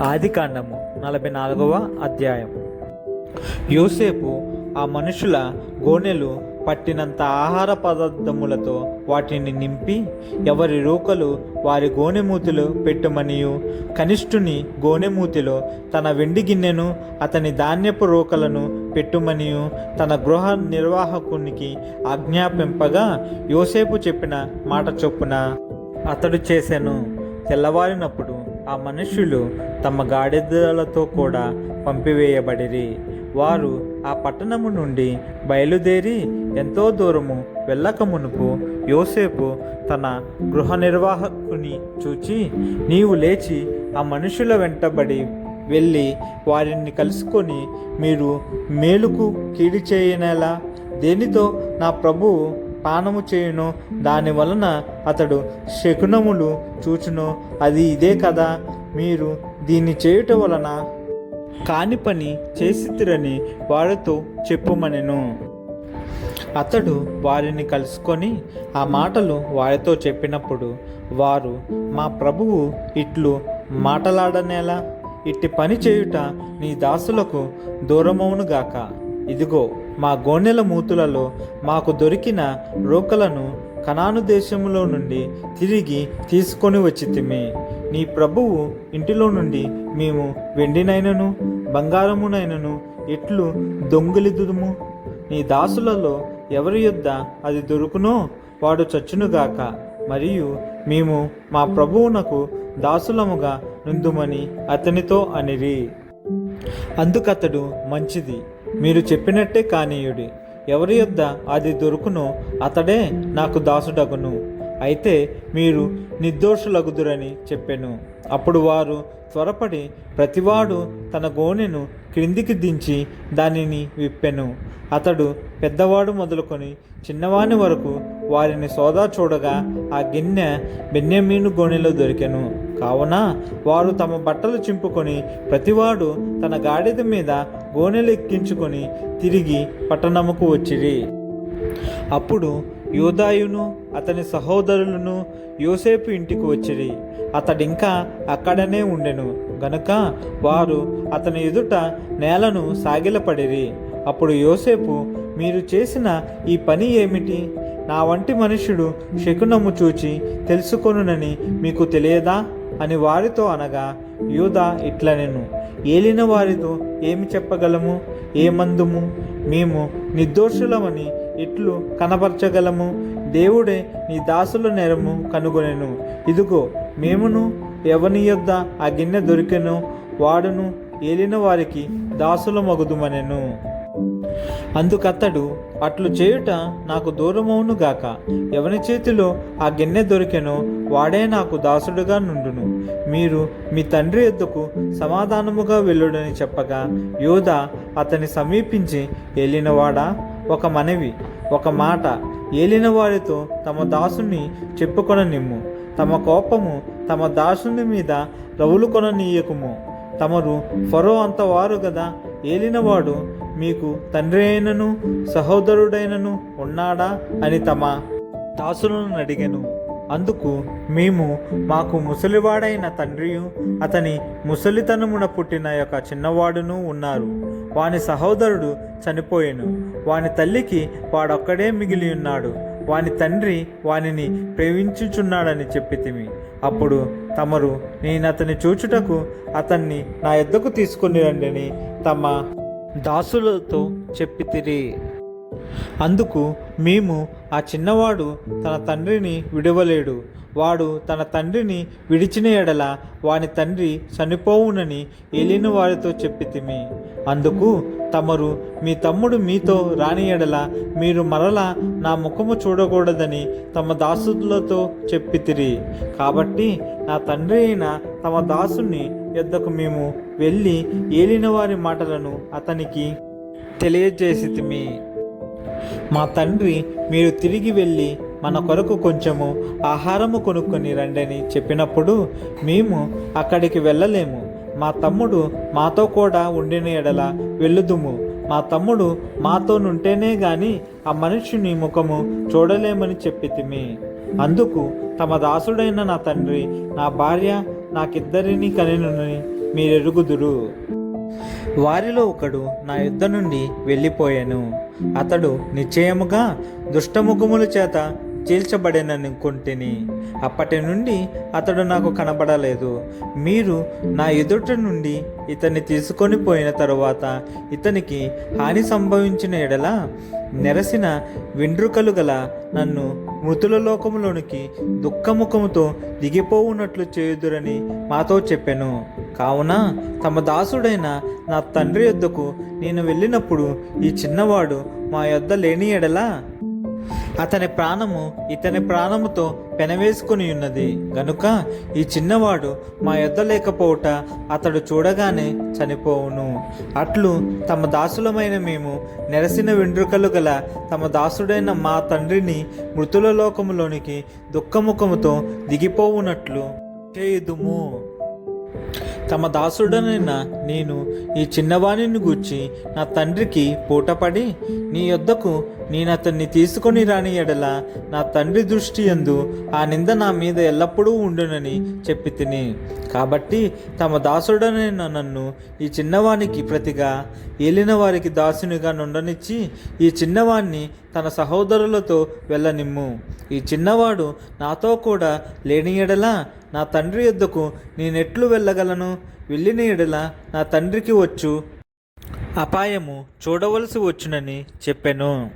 ఆది కాండము నలభై నాలుగవ అధ్యాయం. యోసేపు ఆ మనుషుల గోనెలు పట్టినంత ఆహార పదార్థములతో వాటిని నింపి ఎవరి రూకలు వారి గోనెమూతిలో పెట్టుమనియు. కనిష్ఠుని గోనెమూతిలో తన వెండి గిన్నెను అతని ధాన్యపు రూకలను పెట్టుమనియు. తన గృహ నిర్వాహకునికి ఆజ్ఞాపింపగా యోసేపు చెప్పిన మాట చొప్పున అతడు చేశాను తెల్లవారినప్పుడు ఆ మనుష్యులు తమ గాడిదలతో కూడా పంపివేయబడిరి. వారు ఆ పట్టణము నుండి బయలుదేరి ఎంతో దూరము వెళ్ళక మునుపు యోసేపు తన గృహ నిర్వాహకుని చూచి నీవు లేచి ఆ మనుషుల వెంటబడి వెళ్ళి వారిని కలుసుకొని మీరు మేలుకు కీడి చేయనేలా? దేనితో నా ప్రభువు పానము చేయును. దాని వలన అతడు శకునములు చూచును. అది ఇదే కదా మీరు దీన్ని చేయుట వలన కాని పని చేసిద్దిరని వారితో చెప్పుమనెను. అతడు వారిని కలుసుకొని ఆ మాటలు వారితో చెప్పినప్పుడు వారు మా ప్రభువు ఇట్లు మాటలాడనేలా ఇట్టి పని చేయుట నీ దాసులకు దూరమవునుగాక. ఇదిగో మా గోనెల మూతులలో మాకు దొరికిన రోకలను కనాను దేశములో నుండి తిరిగి తీసుకొని వచ్చితిమి. నీ ప్రభువు ఇంటిలో నుండి మేము వెండినైనను బంగారమునైనను ఎట్లు దొంగిలిదుము నీ దాసులలో ఎవరి యొద్ద అది దొరుకునో వాడు చచ్చునుగాక మరియు మేము మా ప్రభువునకు దాసులముగా నుందుమని అతనితో అనిరి. అందుకతడు మంచిది. మీరు చెప్పినట్టే కానీయుడి. ఎవరి యొద్ద అది దొరుకును అతడే నాకు దాసుడగును. అయితే మీరు నిర్దోషులగుదురని చెప్పెను. అప్పుడు వారు త్వరపడి ప్రతివాడు తన గోనెను క్రిందికి దించి దానిని విప్పెను. అతడు పెద్దవాడు మొదలుకొని చిన్నవాని వరకు వారిని సోదా చూడగా ఆ గిన్నె బెన్యమీను గోనెలో దొరికెను. కావున వారు తమ బట్టలు చింపుకొని ప్రతివాడు తన గాడిద మీద గోనెలు ఎక్కించుకొని తిరిగి పట్టణముకు వచ్చిరి. అప్పుడు యోదాయును అతని సహోదరులను యోసేపు ఇంటికి వచ్చిరి. అతడింకా అక్కడనే ఉండెను. గనుక వారు అతని ఎదుట నేలను సాగిలపడిరి. అప్పుడు యోసేపు మీరు చేసిన ఈ పని ఏమిటి? నా వంటి మనుష్యుడు శకునము చూచి తెలుసుకొనునని మీకు తెలియదా? అని వారితో అనగా యూదా ఇట్లనెను ఏలిన వారితో ఏమి చెప్పగలము? ఏమందుము మేము నిర్దోషులమని ఇట్లు కనపరచగలము. దేవుడే నీ దాసుల నేరము కనుగొనెను. ఇదిగో మేమును ఎవని యొద్ద ఆ గిన్నె దొరికెను? వాడును ఏలిన వారికి దాసుల మగుదుమనెను అందుకతడు అట్లు చేయుట నాకు దూరమవును గాక. ఎవని చేతిలో ఆ గిన్నె దొరికెనో వాడే నాకు దాసుడుగా నుండును. మీరు మీ తండ్రి ఎద్దుకు సమాధానముగా వెళ్ళుడని చెప్పగా యోధ అతని సమీపించి ఏలినవాడా? ఒక మనవి ఒక మాట ఏలిన వారితో తమ దాసుని చెప్పుకొననిమ్ము. తమ కోపము తమ దాసుని మీద రవులు కొననీయకుము తమరు ఫరో అంత వారు కదా ఏలినవాడు మీకు తండ్రి అయినను సహోదరుడైనను ఉన్నాడా అని తమ దాసులను అడిగెను. అందుకు మేము మాకు ముసలివాడైన తండ్రియు అతని ముసలితనమున పుట్టిన యొక్క చిన్నవాడును ఉన్నారు. వాని సహోదరుడు చనిపోయాను. వాని తల్లికి వాడొక్కడే మిగిలి ఉన్నాడు. వాని తండ్రి వానిని ప్రేమించుచున్నాడని చెప్పితిమి. అప్పుడు తమరు నేను అతని చూచుటకు అతన్ని నా ఎద్దకు తీసుకుని రండిని. తమ దాసులతో చెప్పితిరి అందుకు మేము ఆ చిన్నవాడు తన తండ్రిని విడవలేడు. వాడు తన తండ్రిని విడిచిన ఎడల వాని తండ్రి చనిపోవునని ఏలిన వారితో చెప్పితిమి అందుకు తమరు మీ తమ్ముడు మీతో రాని ఎడల మీరు మరలా నా ముఖము చూడకూడదని తమ దాసులతో చెప్పితిరి కాబట్టి నా తండ్రి అయిన తమ దాసుని యొద్దకు మేము వెళ్ళి ఏలిన వారి మాటలను అతనికి తెలియజేసితిమి. మా తండ్రి మీరు తిరిగి వెళ్ళి మన కొరకు కొంచెము ఆహారము కొనుక్కొని రండని చెప్పినప్పుడు మేము అక్కడికి వెళ్ళలేము. మా తమ్ముడు మాతో కూడా ఉండిన ఎడల వెళ్ళుదుము. మా తమ్ముడు మాతో నుంటేనే గాని ఆ మనుష్యుని ముఖము చూడలేమని చెప్పితిమి. అందుకు తమ దాసుడైన నా తండ్రి నా భార్య నాకిద్దరిని కనినని మీరెరుగుదురు. వారిలో ఒకడు నా యుద్ధ నుండి వెళ్ళిపోయాను. అతడు నిశ్చయముగా దుష్టముఖముల చేత చీల్చబడిననుకుంటుని. అప్పటి నుండి అతడు నాకు కనబడలేదు. మీరు నా ఎదుట నుండి ఇతన్ని తీసుకొని పోయిన తరువాత ఇతనికి హాని సంభవించిన ఎడల నెరసిన వెండ్రుకలు గల నన్ను మృతుల లోకములోనికి దుఃఖముఖముతో దిగిపోవున్నట్లు చేయుదురని మాతో చెప్పాను. కావున తమ దాసుడైన నా తండ్రి యొద్దకు నేను వెళ్ళినప్పుడు ఈ చిన్నవాడు మా యొద్ద లేని ఎడలా అతని ప్రాణము ఇతని ప్రాణముతో పెనవేసుకుని ఉన్నది. గనుక ఈ చిన్నవాడు మా యొద్ద లేకపోవుట అతడు చూడగానే చనిపోవును. అట్లు తమ దాసులమైన మేము నెరసిన వెండ్రుకలు గల తమ దాసుడైన మా తండ్రిని మృతుల లోకములోనికి దుఃఖముఖముతో దిగిపోవునట్లు చేయుదుము. తమ దాసుడనైన నేను ఈ చిన్నవాణిని గూర్చి నా తండ్రికి పూటపడి నీ యొద్దకు నేను అతన్ని తీసుకొని రాని ఎడల నా తండ్రి దృష్టి యందు ఆ నింద నా మీద ఎల్లప్పుడూ ఉండునని చెప్పి తిని. కాబట్టి తమ దాసుడనైన నన్ను ఈ చిన్నవానికి ప్రతిగా ఏలిన వారికి దాసునిగా నుండనిచ్చి ఈ చిన్నవాణ్ణి తన సహోదరులతో వెళ్ళనిమ్ము. ఈ చిన్నవాడు నాతో కూడా లేని ఎడల నా తండ్రి యొద్దకు నేనెట్లు వెళ్ళగలను? వెళ్ళిన ఎడల నా తండ్రికి వచ్చు. అపాయము చూడవలసి వచ్చునని చెప్పెను.